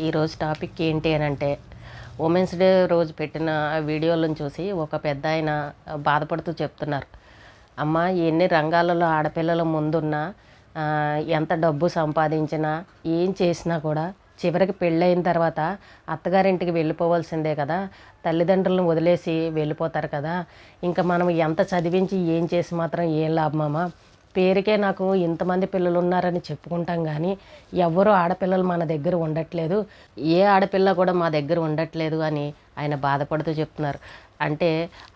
ఈరోజు టాపిక్ ఏంటి అని అంటే ఉమెన్స్ డే రోజు పెట్టిన వీడియోలను చూసి ఒక పెద్ద ఆయన బాధపడుతూ చెప్తున్నారు. అమ్మ ఎన్ని రంగాలలో ఆడపిల్లల ముందున్నా ఎంత డబ్బు సంపాదించినా ఏం చేసినా కూడా చివరికి పెళ్ళైన తర్వాత అత్తగారింటికి వెళ్ళిపోవాల్సిందే కదా. తల్లిదండ్రులను వదిలేసి వెళ్ళిపోతారు కదా. ఇంకా మనం ఎంత చదివించి ఏం చేసి మాత్రం ఏం లాభమమ్మా పేరుకే నాకు ఇంతమంది పిల్లలు ఉన్నారని చెప్పుకుంటాం కానీ ఎవ్వరూ ఆడపిల్లలు మన దగ్గర ఉండట్లేదు. ఏ ఆడపిల్ల కూడా మా దగ్గర ఉండట్లేదు అని ఆయన బాధపడుతూ చెప్తున్నారు. అంటే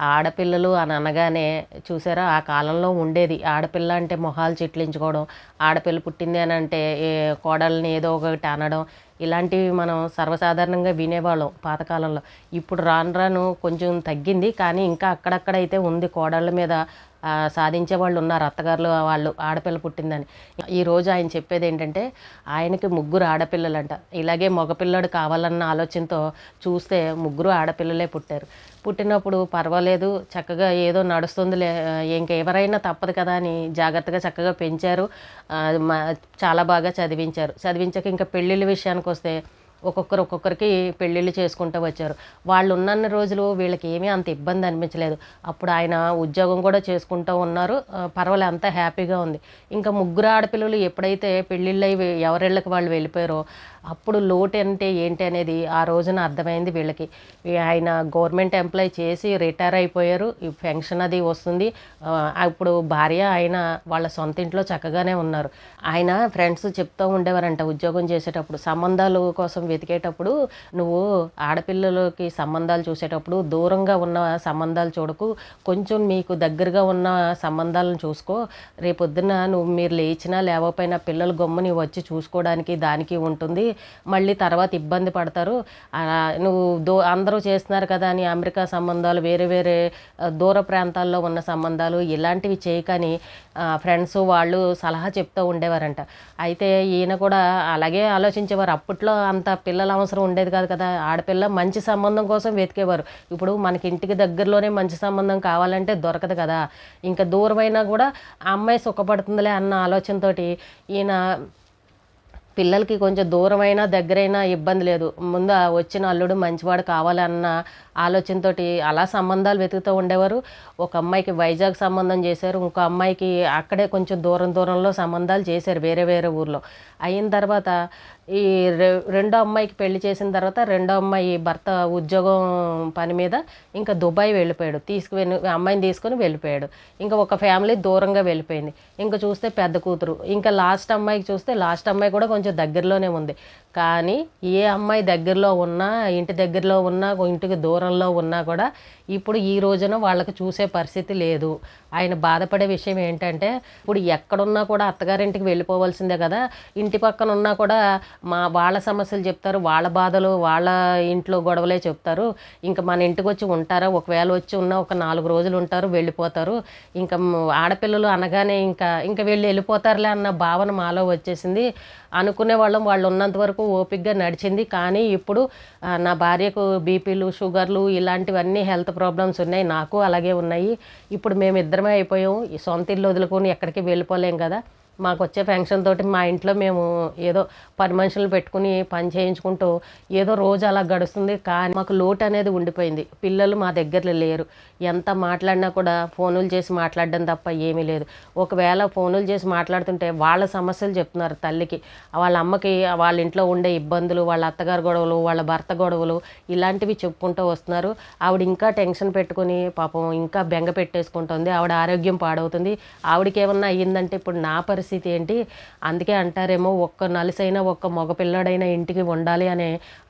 ఆడపిల్లలు అని అనగానే చూసారా ఆ కాలంలో ఉండేది. ఆడపిల్ల అంటే మొహాలు చెట్లించుకోవడం ఆడపిల్ల పుట్టింది అని అంటే ఏ కోడల్ని ఏదో ఒకటి అనడం ఇలాంటివి మనం సర్వసాధారణంగా వినేవాళ్ళం పాతకాలంలో. ఇప్పుడు రాను రాను కొంచెం తగ్గింది కానీ ఇంకా అక్కడక్కడైతే ఉంది కోడళ్ళ మీద సాధించే వాళ్ళు ఉన్నారు అత్తగారులు వాళ్ళు ఆడపిల్ల పుట్టిందని. ఈరోజు ఆయన చెప్పేది ఏంటంటే ఆయనకి ముగ్గురు ఆడపిల్లలంట. ఇలాగే మగపిల్లడు కావాలన్న ఆలోచనతో చూస్తే ముగ్గురు ఆడపిల్లలే పుట్టారు. పుట్టినప్పుడు పర్వాలేదు చక్కగా ఏదో నడుస్తుందిలే ఇంకెవరైనా తప్పదు కదా అని జాగ్రత్తగా చక్కగా పెంచారు. చాలా బాగా చదివించారు. చదివించాక ఇంకా పెళ్ళిళ్ళ విషయానికి వస్తే ఒక్కొక్కరు ఒక్కొక్కరికి పెళ్ళిళ్ళు చేసుకుంటూ వచ్చారు. వాళ్ళు ఉన్నన్ని రోజులు వీళ్ళకి ఏమీ అంత ఇబ్బంది అనిపించలేదు. అప్పుడు ఆయన ఉద్యోగం కూడా చేసుకుంటూ ఉన్నారు. పర్వాలే అంత అంతా హ్యాపీగా ఉంది. ఇంకా ముగ్గురు ఆడపిల్లలు ఎప్పుడైతే పెళ్ళిళ్ళు అయి ఎవరిళ్ళకి వాళ్ళు వెళ్ళిపోయారో అప్పుడు లోటు అంటే ఏంటి అనేది ఆ రోజున అర్థమైంది వీళ్ళకి. ఆయన గవర్నమెంట్ ఎంప్లాయ్ చేసి రిటైర్ అయిపోయారు. ఈ పెన్షన్ అది వస్తుంది. అప్పుడు భార్య ఆయన వాళ్ళ సొంత ఇంట్లో చక్కగానే ఉన్నారు. ఆయన ఫ్రెండ్స్ చెప్తూ ఉండేవారంట ఉద్యోగం చేసేటప్పుడు సంబంధాలు కోసం వెతికేటప్పుడు నువ్వు ఆడపిల్లలకి సంబంధాలు చూసేటప్పుడు దూరంగా ఉన్న సంబంధాలు చూడకు కొంచెం మీకు దగ్గరగా ఉన్న సంబంధాలను చూసుకో. రేపొద్దున నువ్వు మీరు లేచినా లేవకపోయినా పిల్లల గమ్ముని వచ్చి చూసుకోవడానికి దానికి ఉంటుంది. మళ్ళీ తర్వాత ఇబ్బంది పడతారు. నువ్వు దో అందరూ చేస్తున్నారు కదా అని అమెరికా సంబంధాలు వేరే వేరే దూర ప్రాంతాల్లో ఉన్న సంబంధాలు ఇలాంటివి చేయకని ఫ్రెండ్స్ వాళ్ళు సలహా చెప్తూ ఉండేవారంట. అయితే ఈయన కూడా అలాగే ఆలోచించేవారు. అప్పట్లో అంత పిల్లల అవసరం ఉండేది కాదు కదా. ఆడపిల్ల మంచి సంబంధం కోసం వెతికేవారు. ఇప్పుడు మనకి ఇంటికి దగ్గరలోనే మంచి సంబంధం కావాలంటే దొరకదు కదా. ఇంకా దూరమైనా కూడా ఆ అమ్మాయి సుఖపడుతుందిలే అన్న ఆలోచనతోటి ఈయన పిల్లలకి కొంచెం దూరమైనా దగ్గరైనా ఇబ్బంది లేదు. ముందు వచ్చిన అల్లుడు మంచివాడు కావాలన్న ఆలోచనతోటి అలా సంబంధాలు వెతుకుతూ ఉండేవారు. ఒక అమ్మాయికి వైజాగ్ సంబంధం చేశారు. ఇంకో అమ్మాయికి అక్కడే కొంచెం దూరం దూరంలో సంబంధాలు చేశారు వేరే వేరే ఊర్లో. అయిన తర్వాత ఈ రె- రెండో అమ్మాయికి పెళ్ళి చేసిన తర్వాత రెండో అమ్మాయి భర్త ఉద్యోగం పని మీద ఇంకా దుబాయ్ వెళ్ళిపోయాడు. తీసుకువెళ్ళి అమ్మాయిని తీసుకొని వెళ్ళిపోయాడు. ఇంకా ఒక ఫ్యామిలీ దూరంగా వెళ్ళిపోయింది. ఇంకా చూస్తే పెద్ద కూతురు. ఇంకా లాస్ట్ అమ్మాయికి చూస్తే లాస్ట్ అమ్మాయి కూడా కొంచెం దగ్గరలోనే ఉంది. కానీ ఏ అమ్మాయి దగ్గరలో ఉన్నా ఇంటి దగ్గరలో ఉన్నా ఇంటికి దూరంలో ఉన్నా కూడా ఇప్పుడు ఈ రోజున వాళ్ళకి చూసే పరిస్థితి లేదు. ఆయన బాధపడే విషయం ఏంటంటే ఇప్పుడు ఎక్కడున్నా కూడా అత్తగారింటికి వెళ్ళిపోవాల్సిందే కదా. ఇంటి పక్కన ఉన్నా కూడా మా వాళ్ళ సమస్యలు చెప్తారు వాళ్ళ బాధలు వాళ్ళ ఇంట్లో గొడవలే చెప్తారు. ఇంకా మన ఇంటికి వచ్చి ఉంటారా? ఒకవేళ వచ్చి ఉన్నా ఒక నాలుగు రోజులు ఉంటారు వెళ్ళిపోతారు. ఇంకా ఆడపిల్లలు అనగానే ఇంకా ఇంకా వెళ్ళి వెళ్ళిపోతారులే అన్న భావన మాలో వచ్చేసింది. అనుకునే వాళ్ళం వాళ్ళు ఉన్నంత వరకు ఓపిక్గా నడిచింది. కానీ ఇప్పుడు నా భార్యకు బీపీలు షుగర్లు ఇలాంటివన్నీ హెల్త్ ప్రాబ్లమ్స్ ఉన్నాయి నాకు అలాగే ఉన్నాయి. ఇప్పుడు మేము ఇద్దరమే అయిపోయాం. సొంత ఇల్లు వదులుకొని ఎక్కడికి వెళ్ళిపోలేం కదా. మాకు వచ్చే ఫంక్షన్ తోటి మా ఇంట్లో మేము ఏదో పని మనుషులు పెట్టుకుని పని చేయించుకుంటూ ఏదో రోజు అలా గడుస్తుంది కానీ మాకు లోటు అనేది ఉండిపోయింది. పిల్లలు మా దగ్గర లేరు. ఎంత మాట్లాడినా కూడా ఫోనులు చేసి మాట్లాడడం తప్ప ఏమీ లేదు. ఒకవేళ ఫోనులు చేసి మాట్లాడుతుంటే వాళ్ళ సమస్యలు చెప్తున్నారు తల్లికి. వాళ్ళ అమ్మకి వాళ్ళ ఇంట్లో ఉండే ఇబ్బందులు వాళ్ళ అత్తగారు గొడవలు వాళ్ళ భర్త గొడవలు ఇలాంటివి చెప్పుకుంటూ వస్తున్నారు. ఆవిడ ఇంకా టెన్షన్ పెట్టుకుని పాపం ఇంకా బెంగ పెట్టేసుకుంటుంది. ఆవిడ ఆరోగ్యం పాడవుతుంది. ఆవిడకి ఏమన్నా అయ్యిందంటే ఇప్పుడు నా పరిస్థితి పరిస్థితి ఏంటి? అందుకే అంటారేమో ఒక్క నలుసైనా ఒక్క మగపిల్లడైనా ఇంటికి ఉండాలి అనే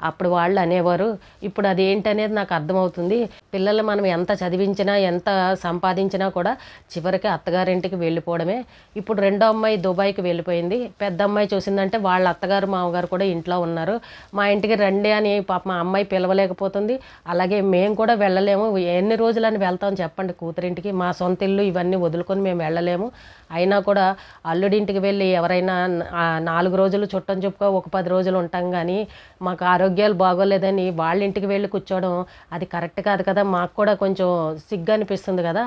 అప్పుడు వాళ్ళు అనేవారు. ఇప్పుడు అది ఏంటనేది నాకు అర్థమవుతుంది. పిల్లలు మనం ఎంత చదివించినా ఎంత సంపాదించినా కూడా చివరికి అత్తగారింటికి వెళ్ళిపోవడమే. ఇప్పుడు రెండో అమ్మాయి దుబాయ్కి వెళ్ళిపోయింది. పెద్ద అమ్మాయి చూసిందంటే వాళ్ళ అత్తగారు మామగారు కూడా ఇంట్లో ఉన్నారు. మా ఇంటికి రండి అని పాప మా అమ్మాయి పిలవలేకపోతుంది. అలాగే మేము కూడా వెళ్ళలేము. ఎన్ని రోజులని వెళ్తాం చెప్పండి కూతురింటికి. మా సొంత ఇల్లు ఇవన్నీ వదులుకొని మేము వెళ్ళలేము. అయినా కూడా అల్లుడింటికి వెళ్ళి ఎవరైనా నాలుగు రోజులు చుట్టం చెప్పుకో ఒక పది రోజులు ఉంటాం కానీ మాకు ఆరోగ్యాలు బాగోలేదని వాళ్ళ ఇంటికి వెళ్ళి కూర్చోవడం అది కరెక్ట్ కాదు కదా. మాకు కూడా కొంచెం సిగ్గు అనిపిస్తుంది కదా.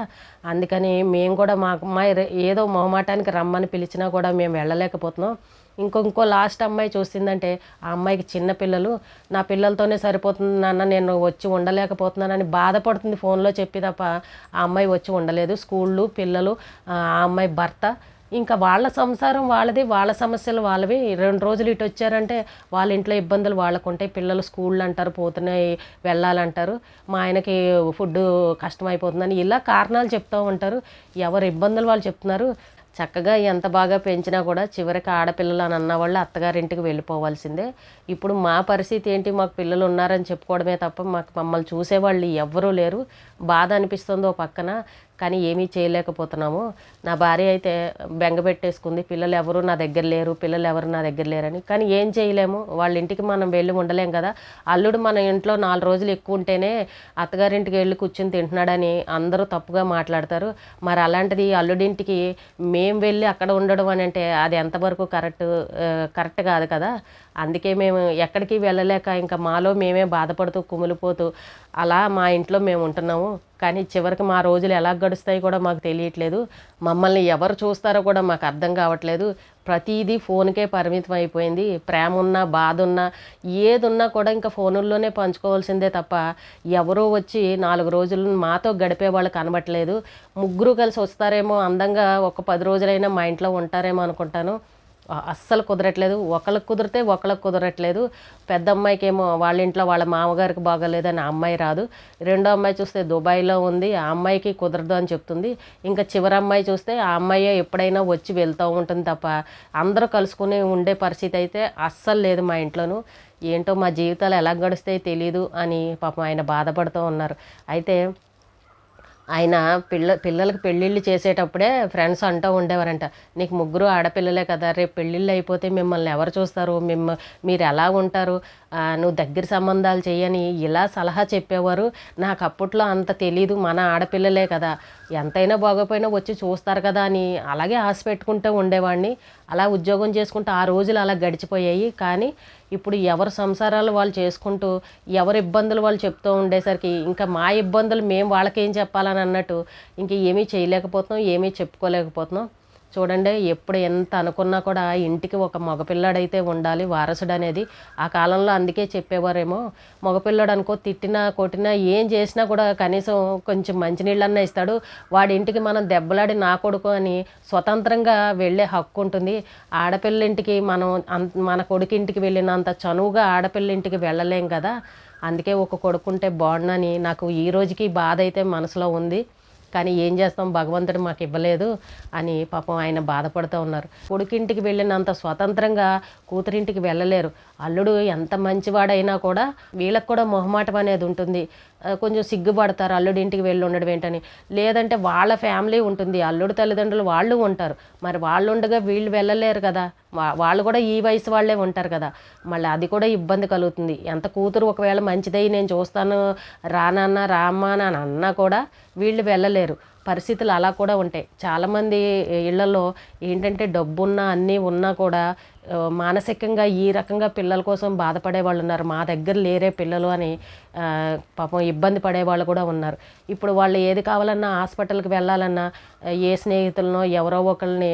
అందుకని మేము కూడా మా అమ్మాయి ఏదో మొహమాటానికి రమ్మని పిలిచినా కూడా మేము వెళ్ళలేకపోతున్నాం. ఇంకొంకో లాస్ట్ అమ్మాయి చూసిందంటే ఆ అమ్మాయికి చిన్న పిల్లలు. నా పిల్లలతోనే సరిపోతుంది నాన్న నేను వచ్చి ఉండలేకపోతున్నానని బాధపడుతుంది ఫోన్లో చెప్పి తప్ప ఆ అమ్మాయి వచ్చి ఉండలేదు. స్కూళ్ళు పిల్లలు ఆ అమ్మాయి భర్త ఇంకా వాళ్ళ సంసారం వాళ్ళది వాళ్ళ సమస్యలు వాళ్ళవి. రెండు రోజులు ఇటు వచ్చారంటే వాళ్ళ ఇంట్లో ఇబ్బందులు వాళ్ళకు ఉంటాయి పిల్లలు స్కూళ్ళు అంటారు పోతున్నాయి వెళ్ళాలంటారు. మా ఆయనకి ఫుడ్ కష్టమైపోతుందని ఇలా కారణాలు చెప్తూ ఉంటారు. ఎవరు ఇబ్బందులు వాళ్ళు చెప్తున్నారు. చక్కగా ఎంత బాగా పెంచినా కూడా చివరికి ఆడపిల్లలు అని అన్న వాళ్ళు అత్తగారింటికి వెళ్ళిపోవాల్సిందే. ఇప్పుడు మా పరిస్థితి ఏంటి? మాకు పిల్లలు ఉన్నారని చెప్పుకోవడమే తప్ప మాకు మమ్మల్ని చూసేవాళ్ళు ఎవ్వరూ లేరు. బాధ అనిపిస్తుందో పక్కన. కానీ ఏమీ చేయలేకపోతున్నాము. నా భార్య అయితే బెంగ పెట్టేసుకుంది. పిల్లలు ఎవరు నా దగ్గర లేరు. పిల్లలు ఎవరు నా దగ్గర లేరని. కానీ ఏం చేయలేము. వాళ్ళ ఇంటికి మనం వెళ్ళి ఉండలేం కదా. అల్లుడు మన ఇంట్లో నాలుగు రోజులు ఎక్కువ ఉంటేనే అత్తగారింటికి వెళ్ళి కూర్చుని తింటున్నాడని అందరూ తప్పుగా మాట్లాడతారు. మరి అలాంటిది అల్లుడింటికి మేము వెళ్ళి అక్కడ ఉండడం అని అంటే అది ఎంతవరకు కరెక్ట్ కరెక్ట్ కాదు కదా. అందుకే మేము ఎక్కడికి వెళ్ళలేక ఇంకా మాలో మేమే బాధపడుతూ కుమిలిపోతూ అలా మా ఇంట్లో మేము ఉంటున్నాము. కానీ చివరికి మా రోజులు ఎలా గడుస్తాయి కూడా మాకు తెలియట్లేదు. మమ్మల్ని ఎవరు చూస్తారో కూడా మాకు అర్థం కావట్లేదు. ప్రతిదీ ఫోన్కే పరిమితం అయిపోయింది. ప్రేమ ఉన్నా బాధ ఉన్నా ఏది ఉన్నా కూడా ఇంకా ఫోనుల్లోనే పంచుకోవాల్సిందే తప్ప ఎవరో వచ్చి నాలుగు రోజులు మాతో గడిపే వాళ్ళు కనబట్లేదు ముగ్గురు కలిసి వస్తారేమో అందంగా ఒక పది రోజులైనా మా ఇంట్లో ఉంటారేమో అనుకుంటాను. అస్సలు కుదరట్లేదు. ఒకళ్ళకి కుదిరితే ఒకళ్ళకి కుదరట్లేదు. పెద్ద అమ్మాయికి ఏమో వాళ్ళ ఇంట్లో వాళ్ళ మామగారికి బాగోలేదని ఆ అమ్మాయి రాదు. రెండో అమ్మాయి చూస్తే దుబాయ్లో ఉంది. ఆ అమ్మాయికి కుదరదు అని చెప్తుంది. ఇంకా చివరి అమ్మాయి చూస్తే ఆ అమ్మాయి ఎప్పుడైనా వచ్చి వెళ్తూ ఉంటుంది తప్ప అందరూ కలుసుకుని ఉండే పరిస్థితి అయితే అస్సలు లేదు మా ఇంట్లోనూ. ఏంటో మా జీవితాలు ఎలా గడుస్తాయో తెలియదు అని పాపం ఆయన బాధపడుతూ ఉన్నారు. అయితే ఆయన పిల్ల పిల్లలకి పెళ్ళిళ్ళు చేసేటప్పుడే ఫ్రెండ్స్ అంటూ ఉండేవారంట. నీకు ముగ్గురు ఆడపిల్లలే కదా రేపు పెళ్ళిళ్ళు అయిపోతే మిమ్మల్ని ఎవరు చూస్తారు? మిమ్మ మీరు ఎలా ఉంటారు? నువ్వు దగ్గర సంబంధాలు చేయని ఇలా సలహా చెప్పేవారు. నాకు అప్పట్లో అంత తెలీదు మన ఆడపిల్లలే కదా. ఎంతైనా బాగోపోయినా వచ్చి చూస్తారు కదా అని అలాగే ఆశ పెట్టుకుంటూ ఉండేవాడిని. అలా ఉద్యోగం చేసుకుంటూ ఆ రోజులు అలా గడిచిపోయాయి. కానీ ఇప్పుడు ఎవరి సంసారాలు వాళ్ళు చేసుకుంటూ ఎవరి ఇబ్బందులు వాళ్ళు చెప్తూ ఉండేసరికి ఇంకా మా ఇబ్బందులు మేము వాళ్ళకేం చెప్పాలని అన్నట్టు ఇంక ఏమీ చేయలేకపోతున్నాం ఏమీ చెప్పుకోలేకపోతున్నాం. చూడండి ఎప్పుడు ఎంత అనుకున్నా కూడా ఇంటికి ఒక మగపిల్లాడైతే ఉండాలి వారసుడు అనేది ఆ కాలంలో అందుకే చెప్పేవారేమో మగపిల్లాడు అనుకో తిట్టినా కొట్టినా ఏం చేసినా కూడా కనీసం కొంచెం మంచినీళ్ళన్నా ఇస్తాడు. వాడి ఇంటికి మనం దెబ్బలాడి నా కొడుకు అని స్వతంత్రంగా వెళ్ళే హక్కు ఉంటుంది. ఆడపిల్లింటికి మనం అంత మన కొడుకు ఇంటికి వెళ్ళినంత చనువుగా ఆడపిల్లింటికి వెళ్ళలేం కదా. అందుకే ఒక కొడుకుంటే బాగుండని నాకు ఈ రోజుకి బాధ అయితే మనసులో ఉంది. కానీ ఏం చేస్తాం? భగవంతుడు మాకు ఇవ్వలేదు అని పాపం ఆయన బాధపడుతూ ఉన్నారు. కొడుకింటికి వెళ్ళినంత స్వతంత్రంగా కూతురింటికి వెళ్ళలేరు. అల్లుడు ఎంత మంచివాడైనా కూడా వీళ్ళకి కూడా మొహమాటం అనేది ఉంటుంది. కొంచెం సిగ్గుపడతారు అల్లుడి ఇంటికి వెళ్ళి ఉండడం ఏంటని. లేదంటే వాళ్ళ ఫ్యామిలీ ఉంటుంది. అల్లుడు తల్లిదండ్రులు వాళ్ళు ఉంటారు. మరి వాళ్ళు ఉండగా వీళ్ళు వెళ్ళలేరు కదా. వాళ్ళు కూడా ఈ వయసు వాళ్ళే ఉంటారు కదా. మళ్ళీ అది కూడా ఇబ్బంది కలుగుతుంది. ఎంత కూతురు ఒకవేళ మంచిదై నేను చూస్తాను రానన్నా రామ్మా అని అన్నా కూడా వీళ్ళు వెళ్ళలేరు. పరిస్థితులు అలా కూడా ఉంటాయి. చాలామంది ఇళ్ళలో ఏంటంటే డబ్బున్నా అన్నీ ఉన్నా కూడా మానసికంగా ఈ రకంగా పిల్లల కోసం బాధపడే వాళ్ళు ఉన్నారు. మా దగ్గర లేరే పిల్లలు అని పాపం ఇబ్బంది పడే వాళ్ళు కూడా ఉన్నారు. ఇప్పుడు వాళ్ళు ఏది కావాలన్నా హాస్పిటల్కి వెళ్ళాలన్నా ఏ స్నేహితులనో ఎవరో ఒకరిని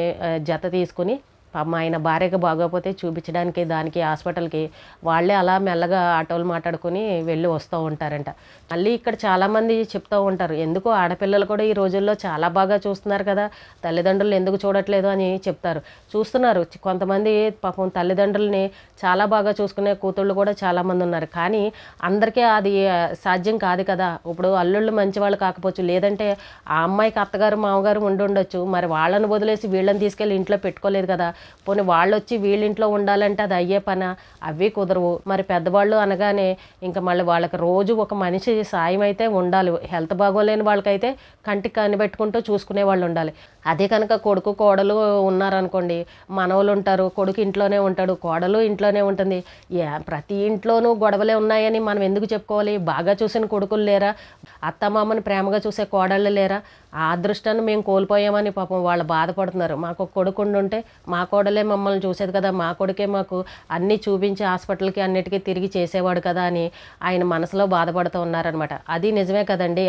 జత తీసుకుని పాపం ఆయన భార్యకు బాగోకపోతే చూపించడానికి దానికి హాస్పిటల్కి వాళ్ళే అలా మెల్లగా ఆటోలు మాట్లాడుకుని వెళ్ళి వస్తూ ఉంటారంట. మళ్ళీ ఇక్కడ చాలామంది చెప్తూ ఉంటారు ఎందుకు ఆడపిల్లలు కూడా ఈ రోజుల్లో చాలా బాగా చూస్తున్నారు కదా తల్లిదండ్రులు ఎందుకు చూడట్లేదు అని చెప్తారు. చూస్తున్నారు కొంతమంది పాపం తల్లిదండ్రుల్ని చాలా బాగా చూసుకునే కూతుళ్ళు కూడా చాలామంది ఉన్నారు. కానీ అందరికీ అది సాధ్యం కాదు కదా. ఇప్పుడు అల్లుళ్ళు మంచి వాళ్ళు కాకపోవచ్చు లేదంటే ఆ అమ్మాయికి అత్తగారు మామగారు ఉండి ఉండొచ్చు. మరి వాళ్ళని వదిలేసి వీళ్ళని తీసుకెళ్ళి ఇంట్లో పెట్టుకోలేదు కదా. పోనీ వాళ్ళు వచ్చి వీళ్ళింట్లో ఉండాలంటే అది అయ్యే పని? అవి కుదరవు. మరి పెద్దవాళ్ళు అనగానే ఇంకా మళ్ళీ వాళ్ళకి రోజు ఒక మనిషి సాయం అయితే ఉండాలి. హెల్త్ బాగోలేని వాళ్ళకైతే కంటికి కనిపెట్టుకుంటూ చూసుకునే వాళ్ళు ఉండాలి. అదే కనుక కొడుకు కోడలు ఉన్నారనుకోండి మనవలు ఉంటారు కొడుకు ఇంట్లోనే ఉంటాడు కోడలు ఇంట్లోనే ఉంటుంది. ప్రతి ఇంట్లోనూ గొడవలే ఉన్నాయని మనం ఎందుకు చెప్పుకోవాలి? బాగా చూసిన కొడుకులు లేరా? అత్తమామని ప్రేమగా చూసే కోడళ్ళు లేరా? ఆ అదృష్టాన్ని మేము కోల్పోయామని పాపం వాళ్ళు బాధపడుతున్నారు. మాకు కొడుకు ఉంటే మా కోడలే మమ్మల్ని చూసేది కదా మా కొడుకే మాకు అన్నీ చూపించి హాస్పిటల్కి అన్నిటికీ తిరిగి చేసేవాడు కదా అని ఆయన మనసులో బాధపడుతూ ఉన్నారనమాట అది నిజమే కదండి.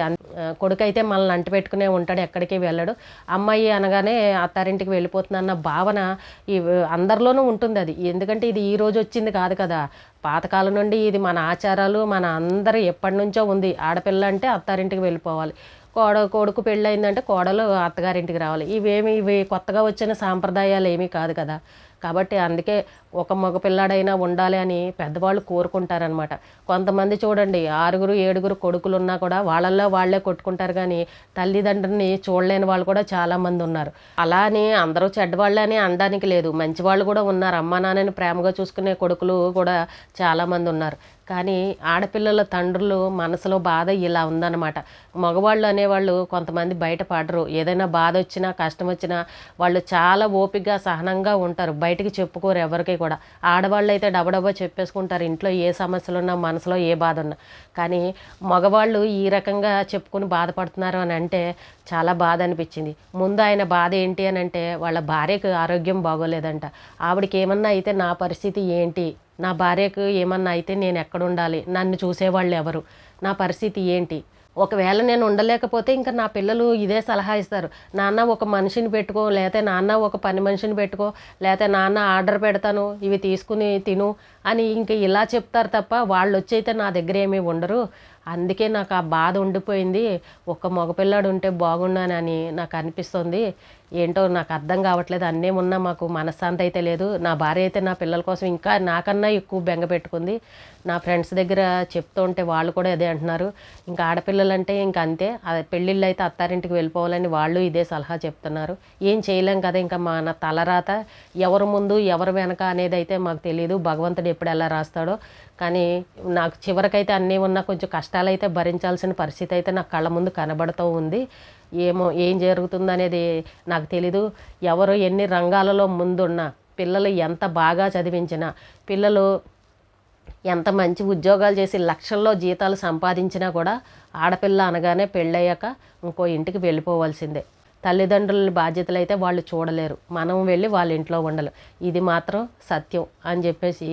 కొడుకైతే మనల్ని అంటి పెట్టుకునే ఉంటాడు ఎక్కడికి వెళ్ళడు. అమ్మాయి అనగానే అత్తారింటికి వెళ్ళిపోతుందన్న భావన ఈ అందరిలోనూ ఉంటుంది అది. ఎందుకంటే ఇది ఈ రోజు వచ్చింది కాదు కదా. పాతకాలం నుండి ఇది మన ఆచారాలు మన అందరి ఎప్పటి నుంచో ఉంది. ఆడపిల్ల అంటే అత్తారింటికి వెళ్ళిపోవాలి. కోడ కొడుకు పెళ్ళయిందంటే కోడలు అత్తగారింటికి రావాలి. ఇవేమి ఇవి కొత్తగా వచ్చిన సాంప్రదాయాలు ఏమీ కాదు కదా. కాబట్టి అందుకే ఒక మగ పిల్లాడైనా ఉండాలి అని పెద్దవాళ్ళు కోరుకుంటారనమాట కొంతమంది చూడండి ఆరుగురు ఏడుగురు కొడుకులు ఉన్నా కూడా వాళ్ళల్లో వాళ్ళే కొట్టుకుంటారు కానీ తల్లిదండ్రులని చూడలేని వాళ్ళు కూడా చాలామంది ఉన్నారు. అలా అని అందరూ చెడ్డవాళ్ళే అని అనడానికి లేదు. మంచి వాళ్ళు కూడా ఉన్నారు. అమ్మా నాన్నని ప్రేమగా చూసుకునే కొడుకులు కూడా చాలామంది ఉన్నారు. కానీ ఆడపిల్లల తండ్రులు మనసులో బాధ ఇలా ఉందన్నమాట. మగవాళ్ళు అనేవాళ్ళు కొంతమంది బయటపడరు. ఏదైనా బాధ వచ్చినా కష్టం వచ్చినా వాళ్ళు చాలా ఓపికగా సహనంగా ఉంటారు. బయటికి చెప్పుకోరు ఎవరికి కూడా. కూడా. ఆడవాళ్ళు అయితే డబడబా చెప్పేసుకుంటారు ఇంట్లో ఏ సమస్యలు ఉన్నా మనసులో ఏ బాధ ఉన్నా కానీ మగవాళ్ళు ఈ రకంగా చెప్పుకుని బాధపడుతున్నారు అని అంటే చాలా బాధ అనిపించింది. ముందు ఆయన బాధ ఏంటి అని అంటే వాళ్ళ భార్యకు ఆరోగ్యం బాగోలేదంట. ఆవిడకి ఏమన్నా అయితే నా పరిస్థితి ఏంటి? నా భార్యకు ఏమన్నా అయితే నేను ఎక్కడ ఉండాలి? నన్ను చూసేవాళ్ళు ఎవరు? నా పరిస్థితి ఏంటి? ఒకవేళ నేను ఉండలేకపోతే ఇంకా నా పిల్లలు ఇదే సలహా ఇస్తారు. నాన్న ఒక మనిషిని పెట్టుకో లేకపోతే నాన్న ఒక పని మనిషిని పెట్టుకో లేకపోతే నాన్న ఆర్డర్ పెడతాను ఇవి తీసుకుని తిను అని ఇంక ఇలా చెప్తారు తప్ప వాళ్ళు వచ్చి అయితే నా దగ్గర ఏమీ ఉండరు. అందుకే నాకు ఆ బాధ ఉండిపోయింది. ఒక మగపిల్లాడు ఉంటే బాగున్నానని నాకు అనిపిస్తుంది. ఏంటో నాకు అర్థం కావట్లేదు. అన్నీ ఉన్నా మాకు మనశ్శాంతి అయితే లేదు. నా భార్య అయితే నా పిల్లల కోసం ఇంకా నాకన్నా ఎక్కువ బెంగ పెట్టుకుంది. నా ఫ్రెండ్స్ దగ్గర చెప్తూ ఉంటే వాళ్ళు కూడా అదే అంటున్నారు. ఇంకా ఆడపిల్లలంటే ఇంకా అంతే. పెళ్ళిళ్ళు అయితే అత్తారింటికి వెళ్ళిపోవాలని వాళ్ళు ఇదే సలహా చెప్తున్నారు. ఏం చేయలేం కదా ఇంకా మన తలరాత. ఎవరు ముందు ఎవరు వెనక అనేది అయితే మాకు తెలియదు భగవంతుడు ఎప్పుడు ఎలా రాస్తాడో. కానీ నాకు చివరికైతే అన్నీ ఉన్నా కొంచెం కష్టాలు అయితే భరించాల్సిన పరిస్థితి అయితే నాకు కళ్ళ ముందు కనబడుతూ ఉంది. ఏమో ఏం జరుగుతుందనేది నాకు తెలీదు. ఎవరు ఎన్ని రంగాలలో ముందున్నా పిల్లలు ఎంత బాగా చదివించినా పిల్లలు ఎంత మంచి ఉద్యోగాలు చేసి లక్షల్లో జీతాలు సంపాదించినా కూడా ఆడపిల్ల అనగానే పెళ్ళయ్యాక ఇంకో ఇంటికి వెళ్ళిపోవాల్సిందే. తల్లిదండ్రుల బాధ్యతలు అయితే వాళ్ళు చూడలేరు. మనం వెళ్ళి వాళ్ళ ఇంట్లో ఉండాలి. ఇది మాత్రం సత్యం అని చెప్పేసి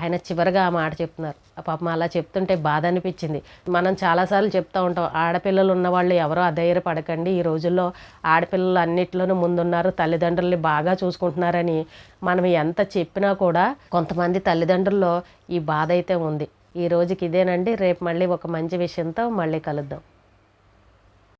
ఆయన చివరిగా ఆ మాట చెప్తున్నారు. పాపం అలా చెప్తుంటే బాధ అనిపించింది. మనం చాలాసార్లు చెప్తూ ఉంటాం ఆడపిల్లలు ఉన్న వాళ్ళు ఎవరో అధైర్యపడకండి. ఈ రోజుల్లో ఆడపిల్లలు అన్నిట్లోనూ ముందున్నారు తల్లిదండ్రుల్ని బాగా చూసుకుంటున్నారని మనం ఎంత చెప్పినా కూడా కొంతమంది తల్లిదండ్రుల్లో ఈ బాధ అయితే ఉంది. ఈ రోజుకి ఇదేనండి. రేపు మళ్ళీ ఒక మంచి విషయంతో మళ్ళీ కలుద్దాం.